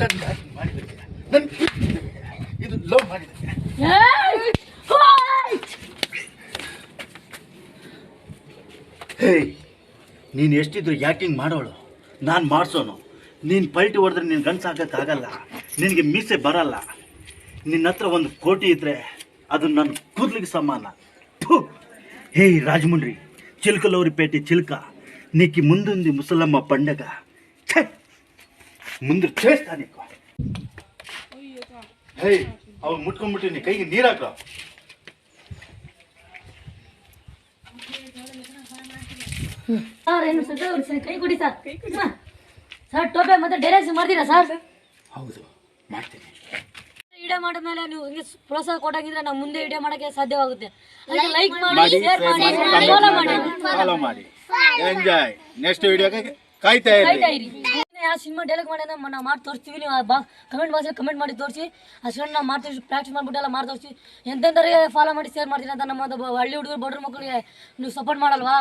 ನನ್ನ ನೀನು ಎಷ್ಟಿದ್ರು ಯಾಕಿಂಗ್ ಮಾಡೋಳು? ನಾನು ಮಾಡಿಸೋನು. ನೀನು ಪಲ್ಟಿ ಹೊಡೆದ್ರೆ ನೀನು ಆಗಲ್ಲ. ನಿನಗೆ ಮೀಸೆ ಬರಲ್ಲ. ನಿನ್ನ ಹತ್ರ ಒಂದು ಕೋಟಿ ಇದ್ರೆ ಅದು ನನ್ನ ಕೂದಲಿಗೆ ಸಮಾನ. ಹೇಯ್ ರಾಜಮುಂಡ್ರಿ ಚಿಲ್ಕಲವ್ರಿ ಪೇಟೆ ಚಿಲ್ಕ నీకు ಮುಸಲಮ್ಮ ಪಂಡಗ. ಛೇ! ಮುಂದೆ ತಿಳಿಸ್ತಾನಿಕ್ಕ ಹೇಯ್ ಅವ್ರು ಮುಟ್ಕೊಂಡ್ಬಿಟ್ಟಿನಿ ಕೈಗೆ ನೀರ್ ಹಾಕ ಕೈ ಕೊಡಿ ಸರ್. ಟೋಪೆ ಮತ್ತೆ ಮಾಡ್ತೀರಾ ಸರ್? ಹೌದು ಮಾಡ್ತೀನಿ. ಮಾಡಿದ್ಮೇಲೆ ನೀವು ಪ್ರೋತ್ಸಾಹ ಕೊಟ್ಟಾಗಿದ್ರೆ ನಾವು ಮುಂದೆ ವಿಡಿಯೋ ಮಾಡಕ್ಕೆ ಸಾಧ್ಯವಾಗುತ್ತೆ. ಲೈಕ್ ಮಾಡಿ ಶೇರ್ ಮಾಡಿ ಫಾಲೋ ಮಾಡಿ. ಎಂಜಾಯ್ ನೆಕ್ಸ್ಟ್ ಕಾಯ್ತಾ ಇರಿ. ಯಾವ ಸಿನಿಮಾ ಡೈಲಾಗ್ ಮಾಡಿ ನಾವು ಮಾಡಿ ತೋರಿಸ್ತೀವಿ ನೀವು ಬಾ ಕಮೆಂಟ್ ಬಾಕ್ಸಲ್ಲಿ ಕಮೆಂಟ್ ಮಾಡಿ ತೋರಿಸಿ. ಅಷ್ಟೊಂದು ನಾವು ಮಾಡ್ತೀವಿ ಪ್ರಾಕ್ಟೀಸ್ ಮಾಡ್ಬಿಟ್ಟು ಎಲ್ಲ ಮಾಡಿ ತೋರಿಸಿ. ಎಂತೆಂದರೆ ಫಾಲೋ ಮಾಡಿ ಶೇರ್ ಮಾಡ್ತೀನಿ ಅಂತ ನಮ್ಮ ಹಳ್ಳಿ ಹುಡುಗರು, ಬಡ್ರ ಮಕ್ಕಳಿಗೆ ನೀವು ಸಪೋರ್ಟ್ ಮಾಡಲ್ವಾ?